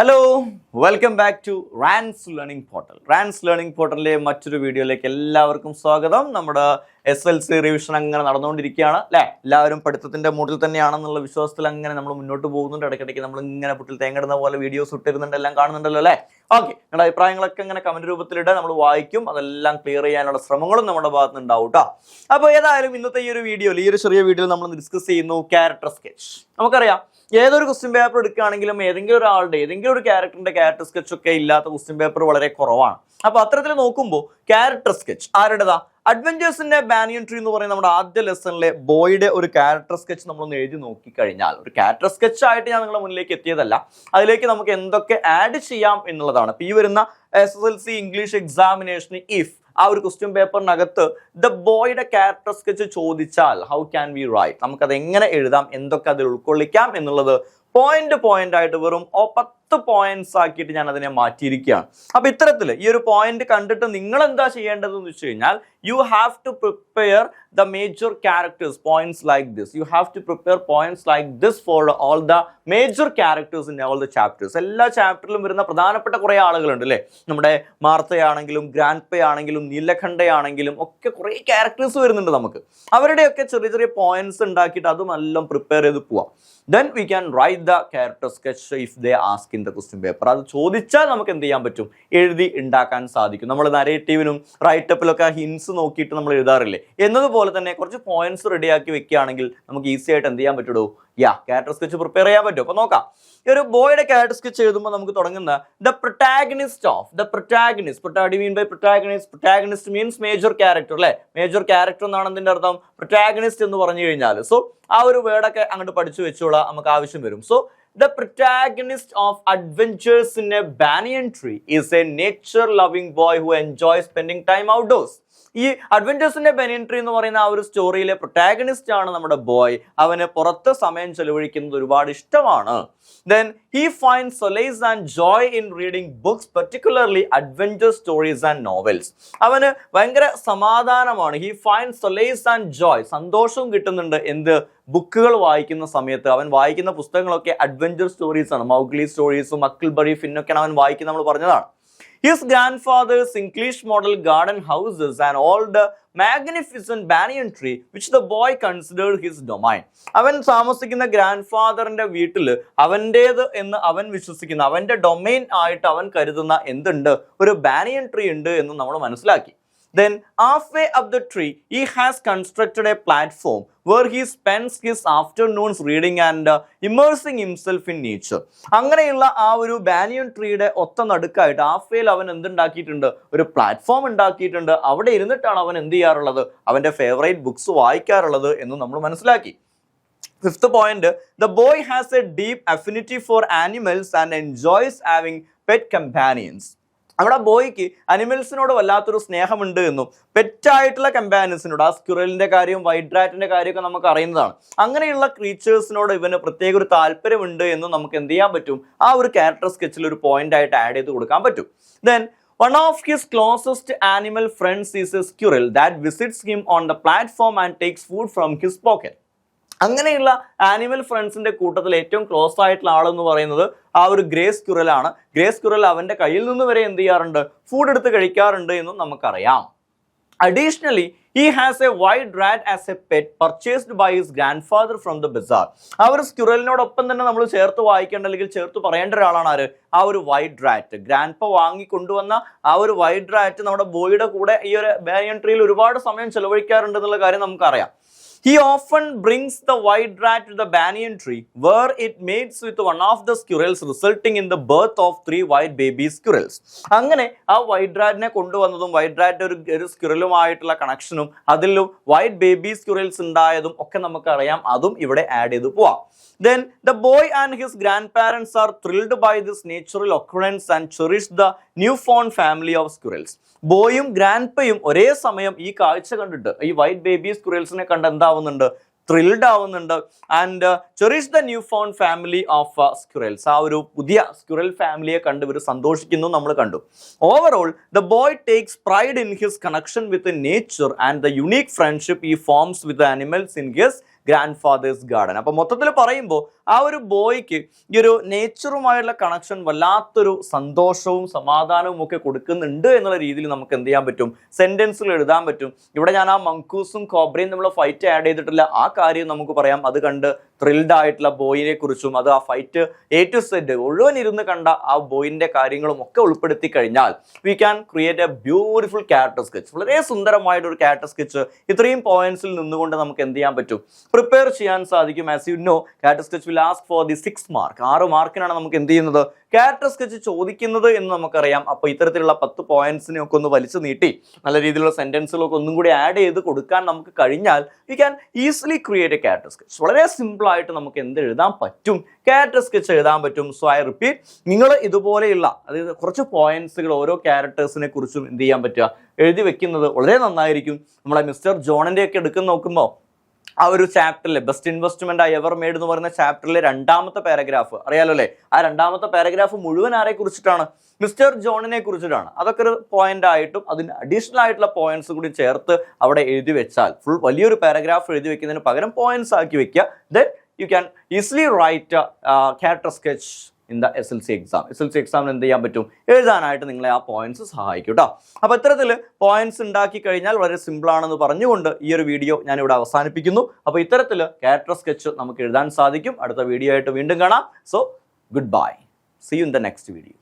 Hello. Welcome back to Rans learning portal Rans learning പോർട്ടലിലെ മറ്റൊരു വീഡിയോയിലേക്ക് എല്ലാവർക്കും സ്വാഗതം. നമ്മുടെ എസ് എൽ സി റിവിഷൻ അങ്ങനെ നടന്നുകൊണ്ടിരിക്കുകയാണ് അല്ലേ? എല്ലാവരും പഠിത്തത്തിന്റെ മൂട്ടിൽ തന്നെയാണെന്നുള്ള വിശ്വാസത്തിൽ അങ്ങനെ നമ്മൾ മുന്നോട്ട് പോകുന്നുണ്ട്. ഇടയ്ക്കിടയ്ക്ക് നമ്മൾ ഇങ്ങനെ പുട്ടിൽ തേങ്ങടുന്ന പോലെ വീഡിയോസ് ഇട്ടിരുന്നുണ്ട്. എല്ലാം കാണുന്നുണ്ടല്ലോ അല്ലേ? ഓക്കെ നിങ്ങളുടെ അഭിപ്രായങ്ങളൊക്കെ ഇങ്ങനെ കമന്റ് രൂപത്തിലിട്ട് നമ്മൾ വായിക്കും അതെല്ലാം ക്ലിയർ ചെയ്യാനുള്ള ശ്രമങ്ങളും നമ്മുടെ ഭാഗത്ത് ഉണ്ടാവും കേട്ടോ അപ്പോൾ ഏതായാലും ഇന്നത്തെ ഈ ഒരു വീഡിയോയിൽ ഈ ഒരു ചെറിയ വീഡിയോയിൽ നമ്മൾ ഡിസ്കസ് ചെയ്യുന്നു ക്യാരക്ടർ സ്കെച്ച് നമുക്കറിയാം ഏതൊരു ക്വസ്റ്റ്യൻ പേപ്പർ എടുക്കുകയാണെങ്കിലും ഏതെങ്കിലും ഒരാളുടെ ഏതെങ്കിലും ഒരു ക്യാരക്ടറിന്റെ ക്യാരക്ടർ സ്കെച്ച് ഒക്കെ ഇല്ലാത്ത ക്വസ്റ്റ്യൻ പേപ്പർ വളരെ കുറവാണ്. അപ്പൊ അത്തരത്തിൽ നോക്കുമ്പോൾ ക്യാരക്ടർ സ്കെച്ച് ആരുടേതാ? അഡ്വഞ്ചേഴ്സിന്റെ ബാനിയൻ ട്രീ എന്ന് പറയുന്ന നമ്മുടെ ആദ്യ ലെസണിലെ ബോയുടെ ഒരു ക്യാരക്ടർ സ്കെച്ച് നമ്മളൊന്ന് എഴുതി നോക്കിക്കഴിഞ്ഞാൽ ഒരു ക്യാരക്ടർ സ്കെച്ച് ആയിട്ട് ഞാൻ നിങ്ങളുടെ മുന്നിലേക്ക് എത്തിയതല്ല. അതിലേക്ക് നമുക്ക് എന്തൊക്കെ ആഡ് ചെയ്യാം എന്നുള്ളതാണ്. ഈ വരുന്ന S S L C English എക്സാമിനേഷന് if ആ ഒരു ക്വസ്റ്റ്യൻ പേപ്പറിനകത്ത് ദ ബോയുടെ ക്യാരക്ടർ സ്കെച്ച് ചോദിച്ചാൽ ഹൗ ക്യാൻ വി റൈറ്റ് നമുക്കത് എങ്ങനെ എഴുതാം? എന്തൊക്കെ അതിൽ ഉൾക്കൊള്ളിക്കാം എന്നുള്ളത് പോയിന്റ് പോയിന്റ് ആയിട്ട് വെറും ഓ പത്ത് പോയിന്റ്സ് ആക്കിയിട്ട് ഞാൻ അതിനെ മാറ്റിയിരിക്കുകയാണ്. അപ്പൊ ഇത്തരത്തിൽ ഈ ഒരു പോയിന്റ് കണ്ടിട്ട് നിങ്ങൾ എന്താ ചെയ്യേണ്ടതെന്ന് വെച്ച് കഴിഞ്ഞാൽ you have to prepare the major characters points like this you have to prepare points like this for all the major characters in all the chapters എല്ലാ ചാപ്റ്ററിലും വരുന്ന പ്രധാനപ്പെട്ട കുറേ ആളുകളുണ്ട് അല്ലേ? നമ്മുടെ മാർത്തയാണെങ്കിലും ഗ്രാൻഡ് പേ ആണെങ്കിലും നീലഖണ്ഡയാണെങ്കിലും ഒക്കെ കുറേ ക്യാരക്ടേഴ്സ് വരുന്നുണ്ട് നമുക്ക്. അവരുടെയൊക്കെ ചെറിയ ചെറിയ പോയിന്റ്സ് ഉണ്ടാക്കിയിട്ട് അതും എല്ലാം പ്രിപ്പയർ ചെയ്ത് പോവാം. Then we can write the character sketch if they ask the question paper അത് ചോദിച്ചാൽ നമുക്ക് എന്ത് ചെയ്യാൻ പറ്റും? എഴുതി ഉണ്ടാക്കാൻ സാധിക്കും. നമ്മൾ നരേറ്റീവിനും റൈറ്റപ്പിലൊക്കെ ഹിൻസ് നോക്കിയിട്ട് നമ്മൾ എഴുതാറില്ലേ? എന്നതുപോലെ തന്നെ കുറച്ച് പോയിന്റ്സ് റെഡിയാക്കി വെക്കുകയാണെങ്കിൽ നമുക്ക് ഈസി ആയിട്ട് എന്ത് ചെയ്യാൻ പറ്റുള്ളൂ യാ ക്യാരക്ടർ സ്കെച്ച് പ്രിപ്പയർ ചെയ്യാൻ പറ്റും. അപ്പൊ നോക്കാം. ഈ ഒരു ബോയുടെ ക്യാരക്ടർ സ്കെച്ച് എഴുതുമ്പോൾ നമുക്ക് തുടങ്ങുന്ന the protagonist of the protagonist പ്രൊട്ടാഡി mean by protagonist protagonist means major character അല്ലെ? മേജർ ക്യാരക്ടർ എന്നാണ് അതിന്റെ അർത്ഥം? പ്രൊട്ടാഗനിസ്റ്റ് എന്ന് പറഞ്ഞു കഴിഞ്ഞാൽ സോ ആ ഒരു വേർഡൊക്കെ അങ്ങോട്ട് പഠിച്ചു വെച്ചോളാം. നമുക്ക് ആവശ്യം വരും. So The protagonist of Adventures in a Banyan Tree is a nature loving boy who enjoys spending time outdoors. ഈ അഡ്വഞ്ചേഴ്സിന്റെ ബെനിൻട്രി ട്രീ എന്ന് പറയുന്ന ആ ഒരു സ്റ്റോറിയിലെ പ്രൊട്ടാഗനിസ്റ്റ് ആണ് നമ്മുടെ ബോയ്. അവന് പുറത്ത് സമയം ചെലവഴിക്കുന്നത് ഒരുപാട് ഇഷ്ടമാണ്. Then he find solace and joy in reading books particularly adventure stories and novels അവന് ഭയങ്കര സമാധാനമാണ്. He find solace and joy സന്തോഷവും കിട്ടുന്നുണ്ട് എന്ത് ബുക്കുകൾ വായിക്കുന്ന സമയത്ത്. അവൻ വായിക്കുന്ന പുസ്തകങ്ങളൊക്കെ അഡ്വഞ്ചർ സ്റ്റോറീസ് ആണ്. മൗഗ്ലി സ്റ്റോറീസും അക്കിൾബറി ഫിന്നൊക്കെയാണ് അവൻ വായിക്കുന്നത് നമ്മൾ പറഞ്ഞതാണ്. His grandfather's English model garden houses and all the magnificent banyan tree which the boy considered his domain. അവൻ താമസിക്കുന്ന ഗ്രാൻഡ് ഫാദറിന്റെ വീട്ടിൽ അവന്റേത് എന്ന് അവൻ വിശ്വസിക്കുന്ന അവന്റെ ഡൊമൈൻ ആയിട്ട് അവൻ കരുതുന്ന എന്തുണ്ട് ഒരു ബാനിയൻ ട്രീ ഉണ്ട് എന്ന് നമ്മൾ മനസ്സിലാക്കി Then, halfway up the tree, he has constructed a platform where he spends his afternoons reading and uh, immersing himself in nature. അങ്ങനെയുള്ള ആ ഒരു ബാനിയൻ ട്രീയുടെ ഒത്ത നടുക്കായിട്ട് ഹാഫ്വേയിൽ അവൻ എന്തുണ്ടാക്കിയിട്ടുണ്ട്? ഒരു പ്ലാറ്റ്ഫോം ഉണ്ടാക്കിയിട്ടുണ്ട്. അവിടെ ഇരുന്നിട്ടാണ് അവൻ എന്ത് ചെയ്യാറുള്ളത്? അവന്റെ ഫേവറേറ്റ് ബുക്സ് വായിക്കാറുള്ളത് എന്ന് നമ്മൾ മനസ്സിലാക്കി. Fifth point the boy has a deep affinity for animals and enjoys having pet companions അവിടെ ബോയ്ക്ക് അനിമൽസിനോട് വല്ലാത്തൊരു സ്നേഹമുണ്ട് എന്നും പെറ്റായിട്ടുള്ള കമ്പാനിയൻസിനോട് ആ സ്ക്യുറലിന്റെ കാര്യവും വൈറ്റ് കാര്യമൊക്കെ നമുക്ക് അറിയുന്നതാണ്. അങ്ങനെയുള്ള ക്രീച്ചേഴ്സിനോട് ഇവന് പ്രത്യേക ഒരു താല്പര്യമുണ്ട് എന്നും നമുക്ക് എന്ത് ചെയ്യാൻ പറ്റും? ആ ഒരു ക്യാരക്ടർ സ്കെച്ചിൽ ഒരു പോയിന്റ് ആയിട്ട് ആഡ് ചെയ്ത് കൊടുക്കാൻ പറ്റും. Then one of his closest animal friends is a squirrel that visits him on the platform and takes food from his pocket. അങ്ങനെയുള്ള ആനിമൽ ഫ്രണ്ട്സിന്റെ കൂട്ടത്തിൽ ഏറ്റവും ക്ലോസ് ആയിട്ടുള്ള ആളെന്ന് പറയുന്നത് ആ ഒരു ഗ്രേസ് കുരലാണ് ഗ്രേസ് ഗ്രേ സ്ക്യുറൽ അവന്റെ കയ്യിൽ നിന്ന് വരെ എന്ത് ചെയ്യാറുണ്ട്? ഫുഡ് എടുത്ത് കഴിക്കാറുണ്ട് എന്നും നമുക്കറിയാം. Additionally he has a white rat as a pet purchased by his grandfather from the bazaar ആ ഒരു സ്ക്യുറലിനോടൊപ്പം തന്നെ നമ്മൾ ചേർത്ത് വായിക്കേണ്ട അല്ലെങ്കിൽ ചേർത്ത് പറയേണ്ട ഒരാളാണ് ആര്? ആ ഒരു വൈഡ് റാറ്റ് ഗ്രാൻഡ് പ വാങ്ങിക്കൊണ്ടുവന്ന ആ ഒരു വൈഡ് റാറ്റ് നമ്മുടെ ബോയുടെ കൂടെ ഈ ഒരു ബാനിയൻ ട്രീയിൽ ഒരുപാട് സമയം ചെലവഴിക്കാറുണ്ട് എന്നുള്ള കാര്യം നമുക്കറിയാം. He often brings the white rat to the banyan tree, where it mates with one of the squirrels, resulting in the birth of three white baby squirrels. അങ്ങനെ ആ വൈറ്റ് റാറ്റിനെ കൊണ്ടുവന്നതും വൈറ്റ് റാറ്റ് ഒരു ഒരു സ്ക്യൂറലുമായിട്ടുള്ള കണക്ഷനും അതിലും വൈറ്റ് ബേബി സ്ക്യൂറൽസ് ഉണ്ടായതും ഒക്കെ നമുക്കറിയാം അതും ഇവിടെ ആഡ് ചെയ്ത് പോവാം Then the boy and his grandparents are thrilled by this natural occurrence and cherish the newfound family of squirrels. ബോയും ഗ്രാൻഡ്പയും ഒരേ സമയം ഈ കാഴ്ച കണ്ടിട്ട് ഈ വൈറ്റ് ബേബി സ്ക്വിറൽസിനെ കണ്ട് എന്താവുന്നുണ്ട് ത്രിൽഡ് ആവുന്നുണ്ട്. And cherish the newfound family of squirrels ആ ഒരു പുതിയ സ്ക്യുറൽ ഫാമിലിയെ കണ്ട് ഇവർ സന്തോഷിക്കുന്നു നമ്മൾ കണ്ടു. Overall the boy takes pride in his connection with nature and the unique friendship he forms with animals in his grandfather's garden അപ്പോൾ മൊത്തത്തിൽ പറയുമ്പോൾ ആ ഒരു ബോയ്ക്ക് ഈ ഒരു നേച്ചറുമായുള്ള കണക്ഷൻ വല്ലാത്തൊരു സന്തോഷവും സമാധാനവും ഒക്കെ കൊടുക്കുന്നുണ്ട് എന്നുള്ള രീതിയിൽ നമുക്ക് എന്ത് ചെയ്യാൻ പറ്റും? സെന്റൻസുകൾ എഴുതാൻ പറ്റും. ഇവിടെ ഞാൻ ആ മങ്കൂസും കോബ്രയും നമ്മൾ ഫൈറ്റ് ആഡ് ചെയ്തിട്ടില്ല. ആ കാര്യം നമുക്ക് പറയാം. അത് കണ്ട് ത്രിൽഡ് ആയിട്ടുള്ള ബോയിനെ കുറിച്ചും അത് ആ ഫൈറ്റ് എ ടു സെറ്റ് മുഴുവൻ ഇരുന്ന് കണ്ട ആ ബോയിന്റെ കാര്യങ്ങളും ഒക്കെ ഉൾപ്പെടുത്തി കഴിഞ്ഞാൽ we can create a beautiful character sketch വളരെ സുന്ദരമായിട്ട് ഒരു ക്യാരക്ടർ സ്കെച്ച് ഇത്രയും പോയിന്റ്സിൽ നിന്നുകൊണ്ട് നമുക്ക് എന്ത് ചെയ്യാൻ പറ്റും? പ്രിപ്പയർ ചെയ്യാൻ സാധിക്കും. As you know character sketch will ask for the six mark ആറ് മാർക്കിനാണ് നമുക്ക് എന്ത് ചെയ്യുന്നത്? ക്യാരക്ടർ സ്കെച്ച് ചോദിക്കുന്നത് എന്ന് നമുക്കറിയാം. അപ്പോൾ ഇത്തരത്തിലുള്ള പത്ത് പോയിന്റ്സിനെ ഒക്കെ ഒന്ന് വലിച്ചു നീട്ടി നല്ല രീതിയിലുള്ള സെന്റൻസുകളൊക്കെ ഒന്നും കൂടി ആഡ് ചെയ്ത് കൊടുക്കാൻ നമുക്ക് കഴിഞ്ഞാൽ we can easily create a character sketch വളരെ സിമ്പിൾ ആയിട്ട് നമുക്ക് എന്ത് എഴുതാൻ പറ്റും? ക്യാരക്ടർ സ്കെച്ച് എഴുതാൻ പറ്റും. സോ ഐ റിപ്പീറ്റ് നിങ്ങൾ ഇതുപോലെയുള്ള അതായത് കുറച്ച് പോയിന്റ്സുകൾ ഓരോ ക്യാരക്ടേഴ്സിനെ കുറിച്ചും എന്ത് ചെയ്യാൻ പറ്റുക? എഴുതി വെക്കുന്നത് വളരെ നന്നായിരിക്കും. നമ്മളെ മിസ്റ്റർ ജോണിന്റെ ഒക്കെ എടുക്കുന്ന നോക്കുമ്പോൾ ആ ഒരു ചാപ്റ്ററിൽ best investment I ever made എന്ന് പറയുന്ന ചാപ്റ്ററിലെ രണ്ടാമത്തെ പാരഗ്രാഫ് അറിയാലോ അല്ലേ? ആ രണ്ടാമത്തെ പാരഗ്രാഫ് മുഴുവൻ ആരെ കുറിച്ചിട്ടാണ്? മിസ്റ്റർ ജോണിനെ കുറിച്ചിട്ടാണ്. അതൊക്കെ ഒരു പോയിന്റ് ആയിട്ടും അതിന് അഡീഷണൽ ആയിട്ടുള്ള പോയിന്റ്സ് കൂടി ചേർത്ത് അവിടെ എഴുതി വെച്ചാൽ ഫുൾ വലിയൊരു പാരഗ്രാഫ് എഴുതി വെക്കുന്നതിന് പകരം പോയിന്റ്സ് ആക്കി വെക്കുക. Then you can easily write character sketch in the S L C exam S L C എക്സാമിന് എന്ത് ചെയ്യാൻ പറ്റും? എഴുതാനായിട്ട് നിങ്ങളെ ആ പോയിന്റ്സ് സഹായിക്കും കേട്ടോ അപ്പോൾ ഇത്തരത്തിൽ പോയിന്റ്സ് ഉണ്ടാക്കി കഴിഞ്ഞാൽ വളരെ സിമ്പിൾ ആണെന്ന് പറഞ്ഞുകൊണ്ട് ഈ ഒരു വീഡിയോ ഞാൻ ഇവിടെ അവസാനിപ്പിക്കുന്നു. അപ്പോൾ ഇത്തരത്തിൽ ക്യാരക്ടർ സ്കെച്ച് നമുക്ക് എഴുതാൻ സാധിക്കും. അടുത്ത വീഡിയോ ആയിട്ട് വീണ്ടും കാണാം. So goodbye see you in the next video